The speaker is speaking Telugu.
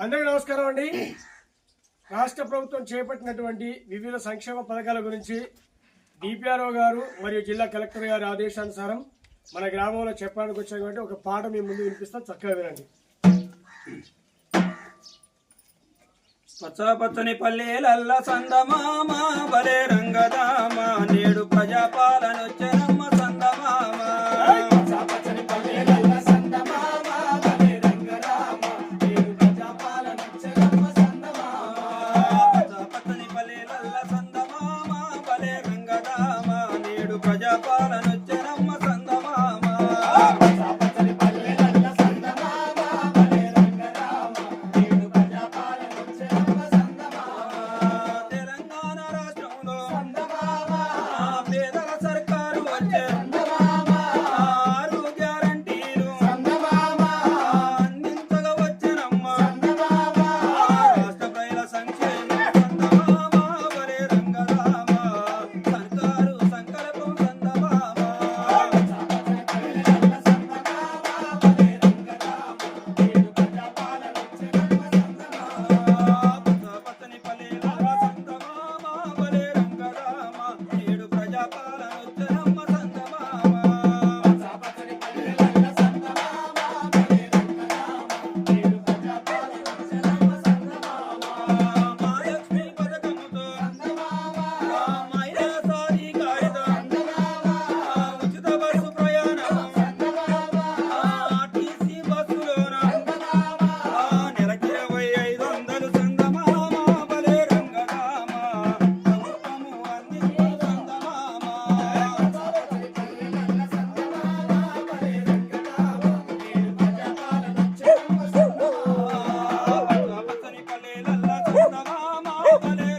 అందరికీ నమస్కారం అండి. రాష్ట్ర ప్రభుత్వం చేపట్టినటువంటి వివిధ సంక్షేమ పథకాల గురించి డిపిఆర్ఓ గారు మరియు జిల్లా కలెక్టర్ గారి ఆదేశానుసారం మన గ్రామంలో చెప్పడానికి వచ్చినటువంటి ఒక పాట మీ ముందు వినిపిస్తాం చక్కగా వినండి. పచ్చపచ్చని పల్లెలల్ల సందమామ బలే రంగదామ నేడు ప్రజాపాలన Woo!